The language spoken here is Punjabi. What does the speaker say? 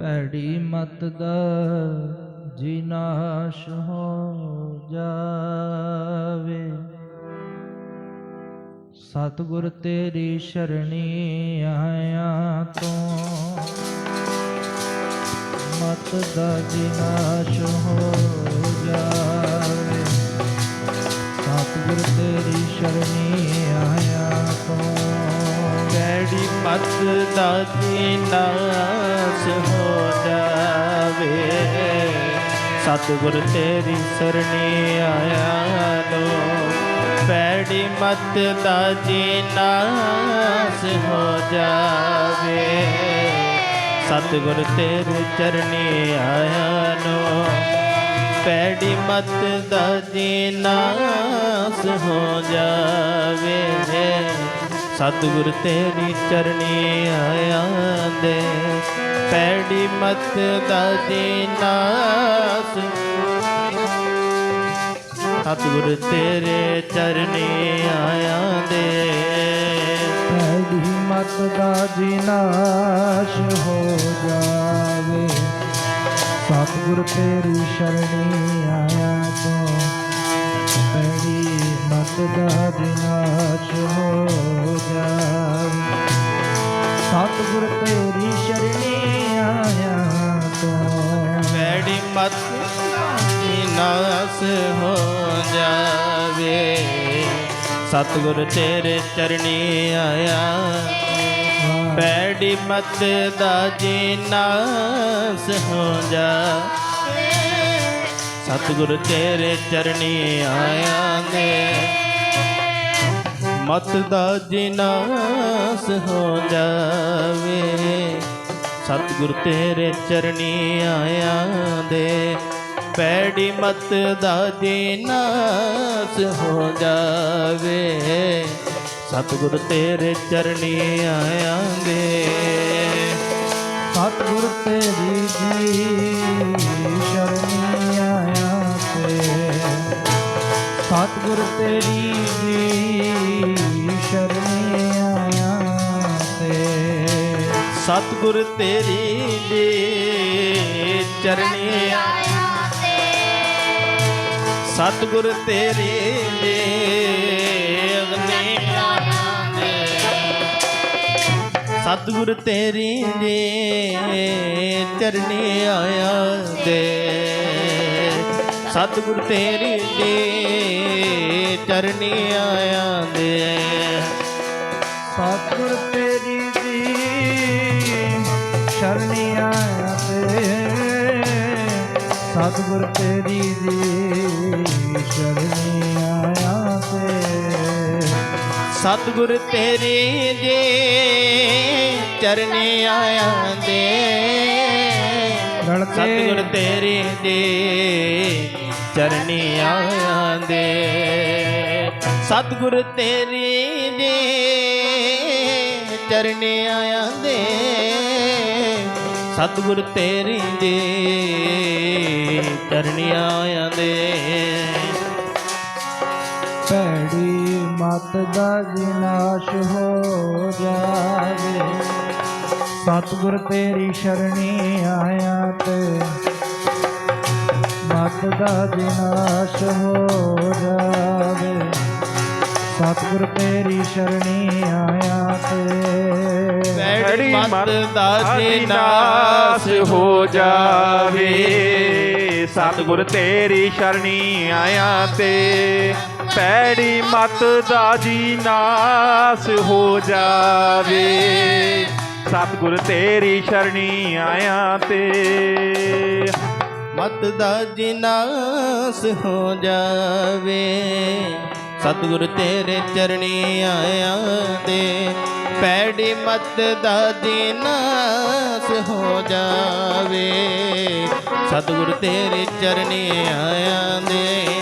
ਭੈੜੀ ਮਤ ਦਾ ਜਿਨਾਸ਼ ਹੋ ਜਾਵੇ। ਸਤਿਗੁਰ ਤੇਰੀ ਸ਼ਰਣੀ ਆਇਆ ਤੋਂ। ਮਤ ਦਾ ਜਿਨਾਸ਼ ਹੋ ਜਾਵੇ। ਸਤਿਗੁਰ ਤੇਰੀ ਸ਼ਰਣੀ ਆਇਆ ਤੋਂ। ਕੈੜੀ ਮਤ ਦਾ ਨਾਸ ਹੋ ਸਤਿਗੁਰ ਤੇਰੀ ਸਰਣੀ ਆਇਆ ਲੋ। ਪੈੜੀ ਮਤ ਦਾ ਨਾਸ ਹੋ ਜਾਵੇ। ਸਤਿਗੁਰ ਤੇਰੇ ਚਰਣੀ ਆਇਆ ਲੋ। ਪੈੜੀ ਮਤ ਦਾ ਨਾਸ ਹੋ ਜਾਵੇ। ਸਤਿਗੁਰ ਤੇਰੀ ਚਰਣੀ ਆਇਆ ਦੇ ਪੈੜੀ ਮਤ ਦਾ ਨਾਸ ਸਤਿਗੁਰ ਤੇਰੇ ਚਰਣੀ ਆਇਆ ਦੇ ਭੈੜੀ ਮਤ ਦਾ ਜਿਨਾਸ਼ ਹੋ ਜਾਵੇ। ਸਤਿਗੁਰ ਤੇਰੀ ਸ਼ਰਣੀ ਆਇਆ ਤੋਂ ਭੈੜੀ ਮਤ ਦਾ ਜਿਨਾਸ਼ ਹੋ ਜਾਵੇ ਸਤਿਗੁਰ ਤੇਰੀ ਸ਼ਰਣੀ ਆਇਆ ਤੋਂ ਪੈੜੀ ਮਤ ਨਾਸ ਹੋ ਜਾਵੇ ਸਤਿਗੁਰ ਤੇਰੇ ਚਰਣੀ ਆਇਆ ਪੈੜੀ ਮਤ ਦਾ ਜੀ ਨਾਸ ਹੋ ਜਾ ਸਤਿਗੁਰ ਤੇਰੇ ਚਰਣੀ ਆਇਆ ਨੇ ਮਤ ਦਾ ਜਿਨਾਸ ਹੋ ਜਾਵੇ। ਸਤਿਗੁਰ ਤੇਰੇ ਚਰਨੀ ਆਇਆ ਦੇ। ਪੈੜੀ ਮਤ ਦਾ ਜਿਨਾਸ ਹੋ ਜਾਵੇ। ਸਤਿਗੁਰ ਤੇਰੇ ਚਰਨੀ ਆਇਆ ਦੇ। ਸਤਿਗੁਰ ਤੇਰੀ ਜੀ ਸ਼ਰਣੀ ਆਇਆ ਤੇ। ਸਤਿਗੁਰ ਤੇਰੀ ਜੀ ਸਤਿਗੁਰ ਤੇਰੀ ਦੇ ਚਰਣੀ ਸਤਿਗੁਰ ਤੇਰੇ ਦੇ ਅਗਨੇ ਸਤਿਗੁਰ ਤੇਰੀ ਦੇ ਚਰਨੀ ਆਇਆ ਦੇ ਸਤਿਗੁਰ ਤੇਰੀ ਦੇ ਚਰਨੀ ਆਇਆ ਦੇ ਸਤਿਗੁਰ ਤੇਰੀ ਜੀ ਸ਼ਰਣੀ ਆਇਆ ਤੇ। ਸਤਿਗੁਰ ਤੇਰੀ ਦੇ ਚਰਨੀ ਆਇਆ ਦੇ ਸਤਿਗੁਰ ਤੇਰੀ ਦੇ ਚਰਨੀ ਆਇਆ ਦੇ ਸਤਿਗੁਰ ਤੇਰੀ ਦੇ ਚਰਨੀ ਆਇਆ ਦੇ ਸਤਿਗੁਰ ਤੇਰੀ ਦੇ ਚਰਨੀ ਆਇਆ ਦੇ। ਭੈੜੀ ਮਤ ਦਾ ਜਿਨਾਸ਼ ਹੋ ਜਾਵੇ। ਸਤਿਗੁਰ ਤੇਰੀ ਸ਼ਰਣੀ ਆਇਆ ਤੇ ਮਤ ਦਾ ਜਿਨਾਸ਼ ਹੋ ਜਾਵੇ। ਸਤਿਗੁਰ ਤੇਰੀ ਸ਼ਰਣੀ ਪੈੜੀ ਮਤ ਦਾ ਨਾਸ ਹੋ ਜਾਵੇ। ਸਤਿਗੁਰ ਤੇਰੀ ਸ਼ਰਣੀ ਆਇਆ ਤੇ ਪੈੜੀ ਮਤ ਦਾ ਜੀ ਨਾਸ ਹੋ ਜਾਵੇ। ਸਤਿਗੁਰ ਤੇਰੀ ਸ਼ਰਣੀ ਆਇਆ ਤੇ ਮਤ ਦਾ ਜਿਨਾਸ ਹੋ ਜਾਵੇ। ਸਤਿਗੁਰ ਤੇਰੇ ਚਰਣੀ ਆਇਆ ਦੇ ਪੈੜੀ ਮਤ ਦਾ ਜਿਨਾਸ ਹੋ ਜਾਵੇ। ਸਤਿਗੁਰ ਤੇਰੇ ਚਰਣੀ ਆਇਆ ਦੇ